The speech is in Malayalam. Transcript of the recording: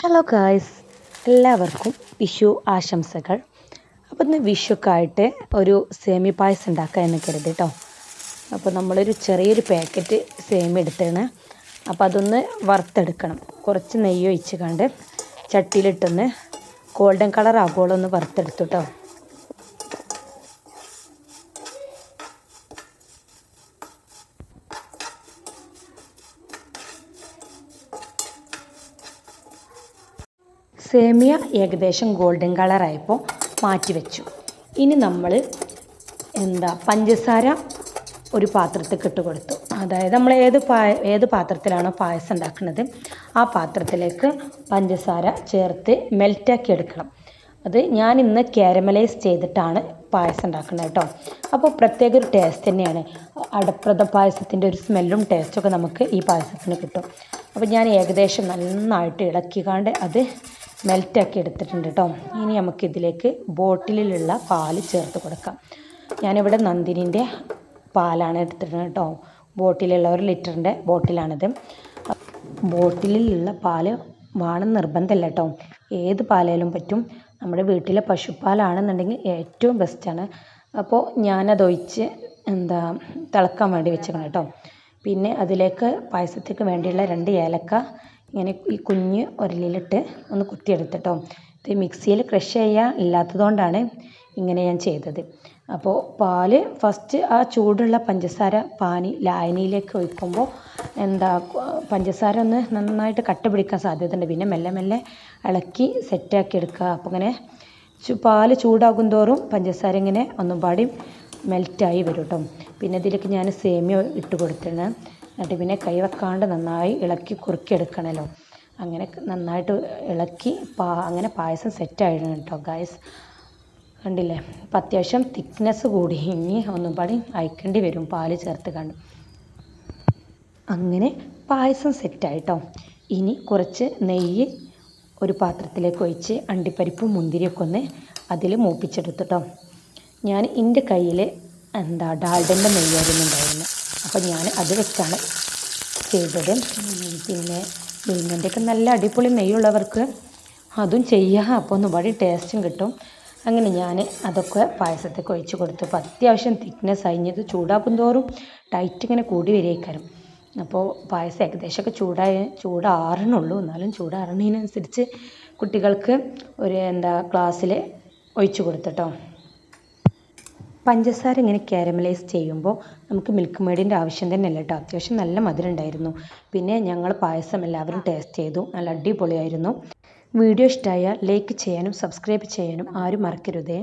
ഹലോ ഗായ്സ് എല്ലാവർക്കും വിഷു ആശംസകൾ. അപ്പോൾ ഇന്ന് വിഷുക്കായിട്ട് ഒരു സേമി പായസം ഉണ്ടാക്കുക എന്ന് കരുതി കേട്ടോ അപ്പോൾ നമ്മളൊരു ചെറിയൊരു പാക്കറ്റ് സേമി എടുത്താണ്. അപ്പോൾ അതൊന്ന് വറുത്തെടുക്കണം. കുറച്ച് നെയ്യ് ഒഴിച്ച് കണ്ട് ചട്ടിയിലിട്ടൊന്ന് ഗോൾഡൻ കളർ ആകുമ്പോൾ ഒന്ന് വറുത്തെടുത്തു കേട്ടോ സേമിയ ഏകദേശം ഗോൾഡൻ കളറായപ്പോൾ മാറ്റി വെച്ചു. ഇനി നമ്മൾ എന്താ പഞ്ചസാര ഒരു പാത്രത്തിൽ ഇട്ട് കൊടുത്തു. അതായത് നമ്മൾ ഏത് പായ ഏത് പാത്രത്തിലാണോ പായസം ഉണ്ടാക്കുന്നത് ആ പാത്രത്തിലേക്ക് പഞ്ചസാര ചേർത്ത് മെൽറ്റാക്കി എടുക്കണം. അത് ഞാൻ ഇന്ന് കാരമലൈസ് ചെയ്തിട്ടാണ് പായസം ഉണ്ടാക്കുന്നത് കേട്ടോ. അപ്പോൾ പ്രത്യേക ഒരു ടേസ്റ്റ് തന്നെയാണ്. അടപ്രഥ പായസത്തിന്റെ ഒരു സ്മെല്ലും ടേസ്റ്റൊക്കെ നമുക്ക് ഈ പായസത്തിന് കിട്ടും. അപ്പോൾ ഞാൻ ഏകദേശം നന്നായിട്ട് ഇളക്കിക്കാണ്ട് അത് മെൽറ്റാക്കി എടുത്തിട്ടുണ്ട് കേട്ടോ ഇനി നമുക്കിതിലേക്ക് ബോട്ടിലുള്ള പാൽ ചേർത്ത് കൊടുക്കാം. ഞാനിവിടെ നന്ദിനിന്റെ പാലാണ് എടുത്തിട്ടുണ്ട് കേട്ടോ ബോട്ടിലുള്ള ഒരു ലിറ്ററിന്റെ ബോട്ടിലാണിത്. ബോട്ടിലുള്ള പാൽ വേണം നിർബന്ധമല്ല കേട്ടോ ഏത് പാലായാലും പറ്റും. നമ്മുടെ വീട്ടിലെ പശുപ്പാലാണെന്നുണ്ടെങ്കിൽ ഏറ്റവും ബെസ്റ്റാണ് അപ്പോൾ ഞാനതൊഴിച്ച് എന്താ തിളക്കാൻ വേണ്ടി വെച്ചേക്കണം കേട്ടോ പിന്നെ അതിലേക്ക് പായസത്തേക്ക് വേണ്ടിയുള്ള രണ്ട് ഏലക്ക ഇങ്ങനെ ഈ കുഞ്ഞ് ഉരലിലിട്ട് ഒന്ന് കുത്തിയെടുത്തിട്ടോ. ഇത് മിക്സിയിൽ ക്രഷ് ചെയ്യാൻ ഇല്ലാത്തതുകൊണ്ടാണ് ഇങ്ങനെ ഞാൻ ചെയ്തത്. അപ്പോൾ പാൽ ഫസ്റ്റ് ആ ചൂടുള്ള പഞ്ചസാര പാനി ലായനിയിലേക്ക് ഒഴിക്കുമ്പോൾ എന്താ പഞ്ചസാര ഒന്ന് നന്നായിട്ട് കട്ട പിടിക്കാൻ സാധ്യതയുണ്ട്. പിന്നെ മെല്ലെ മെല്ലെ ഇളക്കി സെറ്റാക്കി എടുക്കുക. അപ്പോൾ ഇങ്ങനെ പാൽ ചൂടാകും തോറും പഞ്ചസാര ഇങ്ങനെ ഒന്നും പാടി മെൽറ്റായി വരും കേട്ടോ പിന്നെ ഇതിലേക്ക് ഞാൻ സേമിയ ഇട്ട് കൊടുത്തിട്ടുണ്ട്. എന്നിട്ട് പിന്നെ കൈ വെക്കാണ്ട് നന്നായി ഇളക്കി കുറുക്കിയെടുക്കണമല്ലോ അങ്ങനെ നന്നായിട്ട് ഇളക്കി പാ അങ്ങനെ പായസം സെറ്റായിരുന്നു കേട്ടോ ഗായസ് കണ്ടില്ലേ? അപ്പം അത്യാവശ്യം തിക്നെസ് കൂടി. ഇനി ഒന്നും പാടി അയക്കേണ്ടി വരും പാൽ ചേർത്ത് കണ്ട് അങ്ങനെ പായസം സെറ്റായിട്ടോ. ഇനി കുറച്ച് നെയ്യ് ഒരു പാത്രത്തിലേക്ക് ഒഴിച്ച് അണ്ടിപ്പരിപ്പും മുന്തിരിയൊക്കെ ഒന്ന് അതിൽ മൂപ്പിച്ചെടുത്തിട്ടോ ഞാൻ എന്റെ കയ്യിൽ എന്താ ഡാൽഡന്റെ നെയ്യായിരുന്നു ഉണ്ടായിരുന്നു. അപ്പോൾ ഞാൻ അത് വെച്ചാണ് ചെയ്തത്. പിന്നെ മിൽമന്റെയൊക്കെ നല്ല അടിപൊളി നെയ്യുള്ളവർക്ക് അതും ചെയ്യാം. അപ്പോൾ ഒന്ന് വഴി ടേസ്റ്റും കിട്ടും. അങ്ങനെ ഞാൻ അതൊക്കെ പായസത്തേക്ക് ഒഴിച്ച് കൊടുത്തു അപ്പോൾ അത്യാവശ്യം തിക്നെസ് അയിഞ്ഞത് ചൂടാക്കും തോറും ടൈറ്റ് ഇങ്ങനെ കൂടി വരികയായിരിക്കും അപ്പോൾ പായസം ഏകദേശമൊക്കെ ചൂടായ ചൂടാറണുള്ളൂ. എന്നാലും ചൂടാറണതിനനുസരിച്ച് കുട്ടികൾക്ക് ഒരു എന്താ ക്ലാസ്സിൽ ഒഴിച്ചു കൊടുത്തിട്ടോ പഞ്ചസാര ഇങ്ങനെ കാരമലൈസ് ചെയ്യുമ്പോൾ നമുക്ക് മിൽക്ക് മേഡിന്റെ ആവശ്യം തന്നെ അല്ല കേട്ടോ അത്യാവശ്യം നല്ല മധുരം ഉണ്ടായിരുന്നു. പിന്നെ ഞങ്ങൾ പായസം എല്ലാവരും ടേസ്റ്റ് ചെയ്തു. നല്ല അടിപൊളിയായിരുന്നു. വീഡിയോ ഇഷ്ടമായാൽ ലൈക്ക് ചെയ്യാനും സബ്സ്ക്രൈബ് ചെയ്യാനും ആരും മറക്കരുതേ.